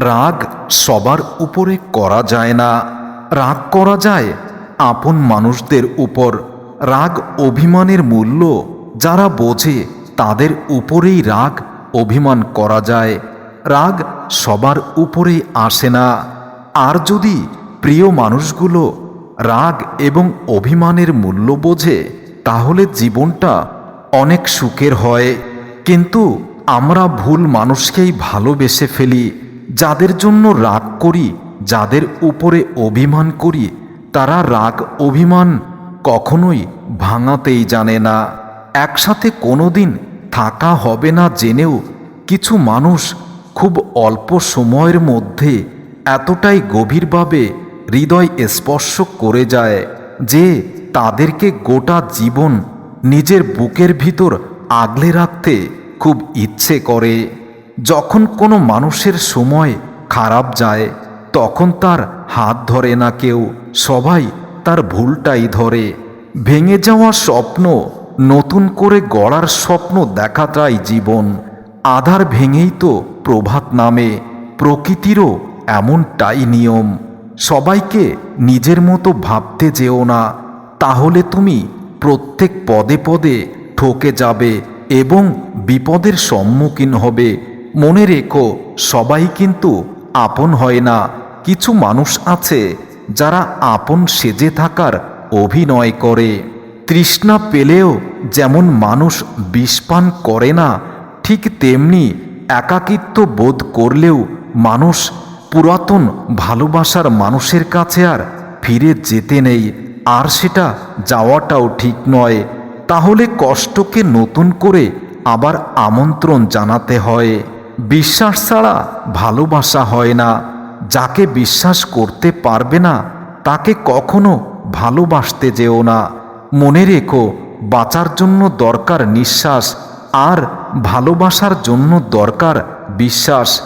রাগ সবার উপরে করা যায় না। রাগ করা যায় আপন মানুষদের উপর। রাগ অভিমানের মূল্য। যারা বোঝে তাদের উপরেই রাগ অভিমান করা যায়। রাগ সবার উপরেই আসে না। আর যদি প্রিয় মানুষগুলো রাগ এবং অভিমানের মূল্য বোঝে, তাহলে জীবনটা অনেক সুখের হয়। কিন্তু আমরা ভুল মানুষকেই ভালোবেসে ফেলি। যাদের জন্য রাগ করি, যাদের উপরে অভিমান করি, তারা রাগ অভিমান কখনোই ভাঙাতেই জানে না। একসাথে কোনোদিন থাকা হবে না জেনেও কিছু মানুষ খুব অল্প সময়ের মধ্যে এতটাই গভীরভাবে হৃদয় স্পর্শ করে যায় যে তাদেরকে গোটা জীবন নিজের বুকের ভিতর আগলে রাখতে খুব ইচ্ছে করে। যখন কোনো মানুষের সময় খারাপ যায়, তখন তার হাত ধরে না কেউ, সবাই তার ভুলটাই ধরে। ভেঙে যাওয়া স্বপ্ন, নতুন করে গড়ার স্বপ্ন দেখাটাই জীবন। আধার ভেঙেই তো প্রভাত নামে, প্রকৃতিরও এমনটাই নিয়ম। সবাইকে নিজের মতো ভাবতে যেও না, তাহলে তুমি প্রত্যেক পদে পদে ঠকে যাবে এবং বিপদের সম্মুখীন হবে। মনে রেখো, সবাই কিন্তু আপন হয় না। কিছু মানুষ আছে যারা আপন সেজে থাকার অভিনয় করে। তৃষ্ণা পেলেও যেমন মানুষ বিষপান করে না, ঠিক তেমনি একাকিত্ব বোধ করলেও মানুষ পুরাতন ভালোবাসার মানুষের কাছে আর ফিরে যেতে নেই। আর সেটা যাওয়াটাও ঠিক নয়। তাহলে কষ্টকে নতুন করে আবার আমন্ত্রণ জানাতে হয়। বিশ্বাস ছাড়া ভালোবাসা হয় না। যাকে বিশ্বাস করতে পারবে না, তাকে কখনো ভালোবাসতে যেও না। মনে রেখো, বাঁচার জন্য দরকার নিঃশ্বাস আর ভালোবাসার জন্য দরকার বিশ্বাস।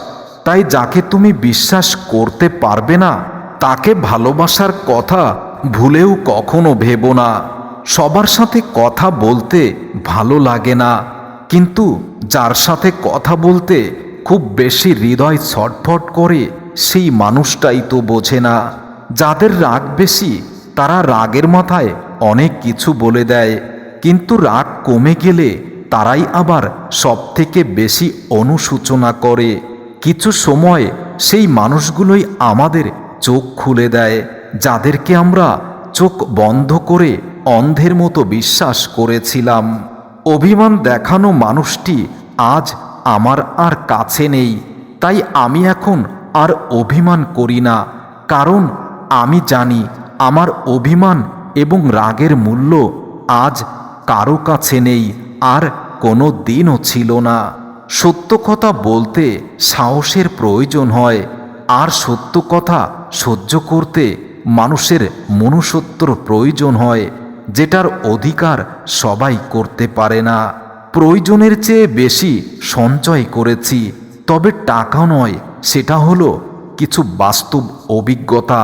তাই যাকে তুমি বিশ্বাস করতে পারবে না, তাকে ভালোবাসার কথা ভুলেও কখনো ভেবো না। সবার সাথে কথা বলতে ভালো লাগে না। কিন্তু যার সাথে কথা বলতে খুব বেশি হৃদয় ছটফট করে সেই মানুষটাই তো বোঝে না। যাদের রাগ বেশি, তারা রাগের মাথায় অনেক কিছু বলে দেয়। কিন্তু রাগ কমে গেলে তারাই আবার সব থেকে বেশি অনুসূচনা করে। কিছু সময় সেই মানুষগুলোই আমাদের চোখ খুলে দেয়, যাদেরকে আমরা চোখ বন্ধ করে অন্ধের মতো বিশ্বাস করেছিলাম। অভিমান দেখানো মানুষটি আজ আমার আর কাছে নেই। তাই আমি এখন আর অভিমান করি না। কারণ আমি জানি আমার অভিমান এবং রাগের মূল্য আজ কারও কাছে নেই আর কোনো দিনও ছিল না। সত্য কথা বলতে সাহসের প্রয়োজন হয়। আর সত্য কথা সহ্য করতে মানুষের মনুষ্যত্বর প্রয়োজন হয়। যেটার অধিকার সবাই করতে পারে না। প্রয়োজনের চেয়ে বেশি সঞ্চয় করেছি, তবে টাকা নয়, সেটা হলো কিছু বাস্তব অভিজ্ঞতা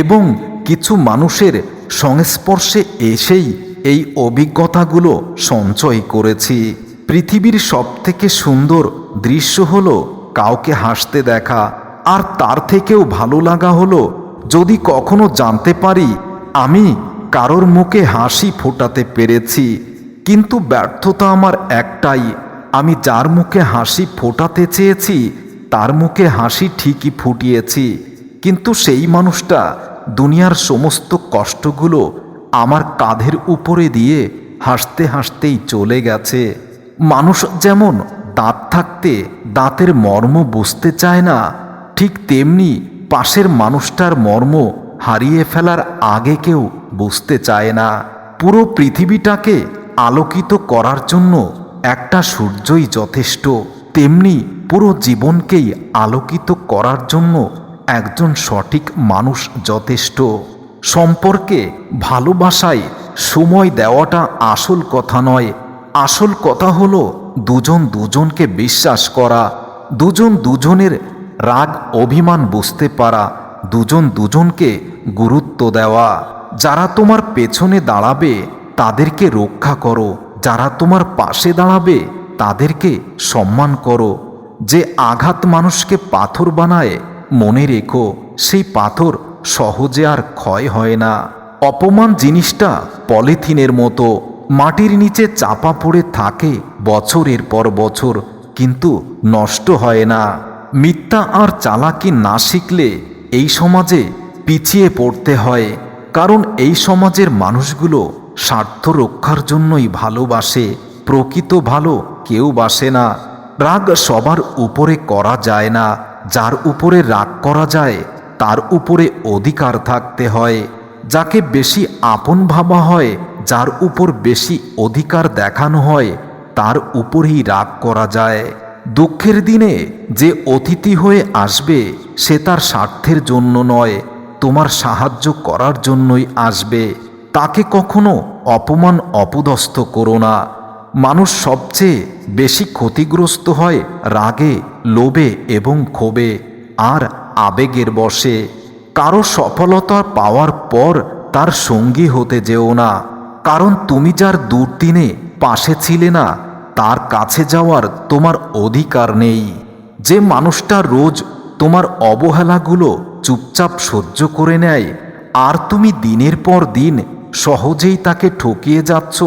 এবং কিছু মানুষের সংস্পর্শে এসেই এই অভিজ্ঞতাগুলো সঞ্চয় করেছি। পৃথিবীর সবথেকে সুন্দর দৃশ্য হলো কাউকে হাসতে দেখা, আর তার থেকেও ভালো লাগা হলো, যদি কখনো জানতে পারি, আমি কারোর মুখে হাসি ফোটাতে পেরেছি, কিন্তু ব্যর্থতা আমার একটাই, আমি যার মুখে হাসি ফোটাতে চেয়েছি, তার মুখে হাসি ঠিকই ফুটিয়েছি, কিন্তু সেই মানুষটা দুনিয়ার সমস্ত কষ্টগুলো আমার কাঁধের উপরে দিয়ে হাসতে হাসতেই চলে গেছে। মানুষ যেমন দাঁত থাকতে দাঁতের মর্ম বুঝতে চায় না, ঠিক তেমনি পাশের মানুষটার মর্ম হারিয়ে ফেলার আগে কেউ বুঝতে চায় না। পুরো পৃথিবীটাকে আলোকিত করার জন্য একটা সূর্যই যথেষ্ট। তেমনি পুরো জীবনকেই আলোকিত করার জন্য একজন সঠিক মানুষ যথেষ্ট। সম্পর্কে ভালোবাসায় সময় দেওয়াটা আসল কথা নয়। আসল কথা হলো দুজন দুজনকে বিশ্বাস করা। দুজন দুজনের রাগ অভিমান বুঝতে পারা। দুজন দুজনকে গুরুত্ব দেওয়া। যারা তোমার পেছনে দাঁড়াবে, তাদেরকে রক্ষা করো। যারা তোমার পাশে দাঁড়াবে, তাদেরকে সম্মান করো। যে আঘাত মানুষকে পাথর বানায়, মনে রেখো, সেই পাথর সহজে আর ক্ষয় হয় না। অপমান জিনিসটা পলিথিনের মতো। মাটির নিচে চাপা পড়ে থাকে বছরের পর বছর, কিন্তু নষ্ট হয় না। মিথ্যা আর চালাকি না শিখলে এই সমাজে পিছিয়ে পড়তে হয়, কারণ এই সমাজের মানুষগুলো স্বার্থ রক্ষার জন্যই ভালোবাসে, প্রকৃত ভালো কেউ বাসে না। রাগ সবার উপরে করা যায় না, যার উপরে রাগ করা যায়, তার উপরে অধিকার থাকতে হয়। যাকে বেশি আপন ভাবা হয়, যার উপর বেশি অধিকার দেখানো হয়, তার উপরেই রাগ করা যায়। দুঃখের দিনে যে অতিথি হয়ে আসবে, সে তার স্বার্থের জন্য নয়, তোমার সাহায্য করার জন্যই আসবে। তাকে কখনো অপমান অপদস্থ করো না। মানুষ সবচেয়ে বেশি ক্ষতিগ্রস্ত হয় রাগে, লোভে এবং ক্ষোভে, আর আবেগের বসে কারও সফলতা পাওয়ার পর তার সঙ্গী হতে যেও না, কারণ তুমি যার দুর্দিনে পাশে ছিলে না তার কাছে যাওয়ার তোমার অধিকার নেই। যে মানুষটা রোজ তোমার অবহেলাগুলো চুপচাপ সহ্য করে নেয়, আর তুমি দিনের পর দিন সহজেই তাকে ঠকিয়ে যাচ্ছ,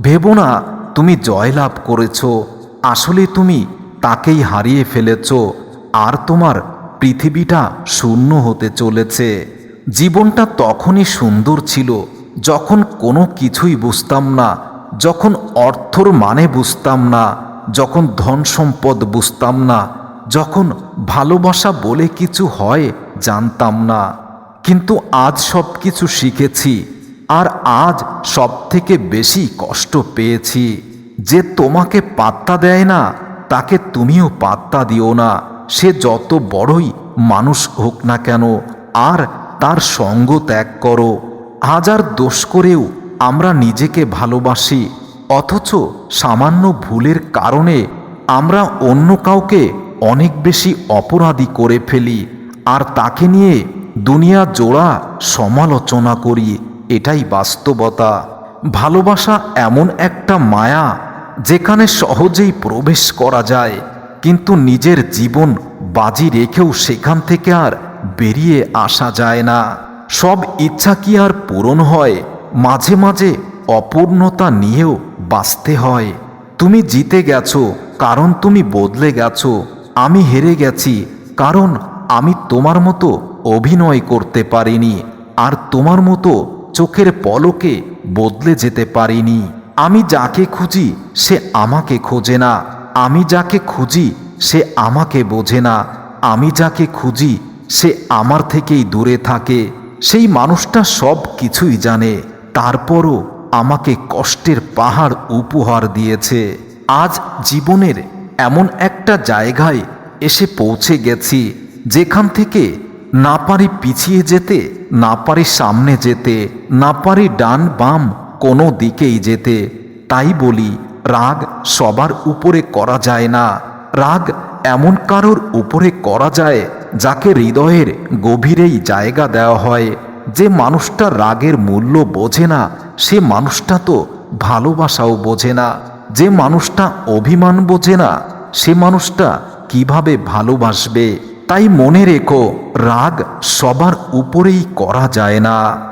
ভেবো না তুমি জয়লাভ করেছ। আসলে তুমি তাকেই হারিয়ে ফেলেছ, আর তোমার পৃথিবীটা শূন্য হতে চলেছে। জীবনটা তখনই সুন্দর ছিল, যখন কোনো কিছুই বুঝতাম না যখন অর্থর মানে বুঝতাম না, যখন ধন সম্পদ বুঝতাম না, যখন ভালোবাসা বলে কিছু হয় জানতাম না। কিন্তু আজ সব কিছু শিখেছি, আর আজ সব থেকে বেশি কষ্ট পেয়েছি। যে তোমাকে পাত্তা দেয় না, তাকে তুমিও পাত্তা দিও না। সে যত বড়ই মানুষ হোক না কেন, আর তার সঙ্গ ত্যাগ করো। হাজার দোষ করেও আমরা নিজেকে ভালোবাসি, অথচ সামান্য ভুলের কারণে আমরা অন্য কাউকে অনেক বেশি অপরাধী করে ফেলি আর তাকে নিয়ে দুনিয়া জোড়া সমালোচনা করি, এটাই বাস্তবতা। ভালোবাসা এমন একটা মায়া যেখানে সহজেই প্রবেশ করা যায়, কিন্তু নিজের জীবন বাজি রেখেও সেখান থেকে আর বেরিয়ে আসা যায় না। সব ইচ্ছা কি আর পূরণ হয় মাঝে মাঝে অপূর্ণতা নিয়েও বাঁচতে হয়। তুমি জিতে গেছো, কারণ তুমি বদলে গেছো। আমি হেরে গেছি, কারণ আমি তোমার মতো অভিনয় করতে পারিনি। আর তোমার মতো চোখের পলকে বদলে যেতে পারিনি। আমি যাকে খুঁজি, সে আমাকে খোঁজে না। আমি যাকে খুঁজি, সে আমাকে বোঝে না। আমি যাকে খুঁজি, সে আমার থেকেই দূরে থাকে। সেই মানুষটা সব কিছুই জানে। তারপরও আমাকে কষ্টের পাহাড় উপহার দিয়েছে। আজ জীবনের এমন একটা জায়গায় এসে পৌঁছে গেছি, যেখান থেকে না পারি পিছিয়ে যেতে, না পারি সামনে যেতে, না পারি ডান বাম কোনো দিকেই যেতে। তাই বলি, রাগ সবার উপরে করা যায় না। রাগ এমন কারোর উপরে করা যায়, যাকে হৃদয়ের গভীরেই জায়গা দেওয়া হয়। যে মানুষটা রাগের মূল্য বোঝে না, সে মানুষটা তো ভালোবাসাও বোঝে না। যে মানুষটা অভিমান বোঝে না, সে মানুষটা কীভাবে ভালোবাসবে? তাই মনে রেখো, রাগ সবার উপরেই করা যায় না।